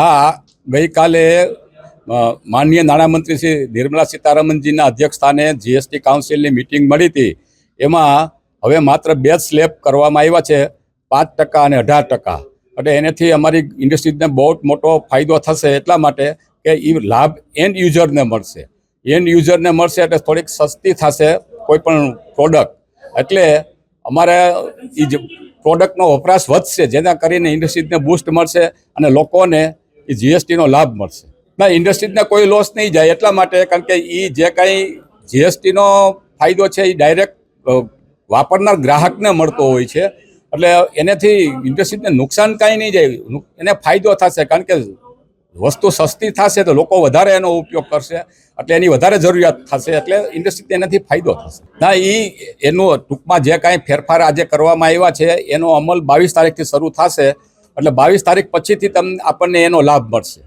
હા ગઈકાલે માનનીય નાણામંત્રી શ્રી નિર્મલા સીતારામનજીના અધ્યક્ષસ્થાને જીએસટી કાઉન્સિલની મિટિંગ મળી હતી. એમાં હવે માત્ર બે જ સ્લેબ કરવામાં આવ્યા છે, પાંચ ટકા અને અઢાર ટકા. એટલે એનાથી અમારી ઇન્ડસ્ટ્રીઝને બહુ મોટો ફાયદો થશે એટલા માટે કે એ લાભ એન્ડ યુઝરને મળશે. એન્ડ યુઝરને મળશે એટલે થોડીક સસ્તી થશે કોઈ પણ પ્રોડક્ટ એટલે અમારે એ જ પ્રોડક્ટનો વપરાશ વધશે, જેના કરીને ઇન્ડસ્ટ્રીઝને બૂસ્ટ મળશે અને લોકોને એ જીએસટીનો લાભ મળશે. ના, ઇન્ડસ્ટ્રીઝને કોઈ લોસ નહીં જાય એટલા માટે, કારણ કે એ જે કાંઈ જીએસટીનો ફાયદો છે એ ડાયરેક્ટ વાપરનાર ગ્રાહકને મળતો હોય છે. એટલે એનેથી ઇન્ડસ્ટ્રીઝને નુકસાન કાંઈ નહીં જાય. એને ફાયદો થશે, કારણ કે વસ્તુ સસ્તી થશે તો લોકો વધારે એનો ઉપયોગ કરશે. એટલે એની વધારે જરૂરિયાત થશે, એટલે ઇન્ડસ્ટ્રીને એનાથી ફાયદો થશે. ના એ એનું ટૂંકમાં જે કાંઈ ફેરફાર આજે કરવામાં આવ્યા છે, એનો અમલ બાવીસ તારીખથી શરૂ થશે. એટલે બાવીસ તારીખ પછીથી તમને આપણને એનો લાભ મળશે.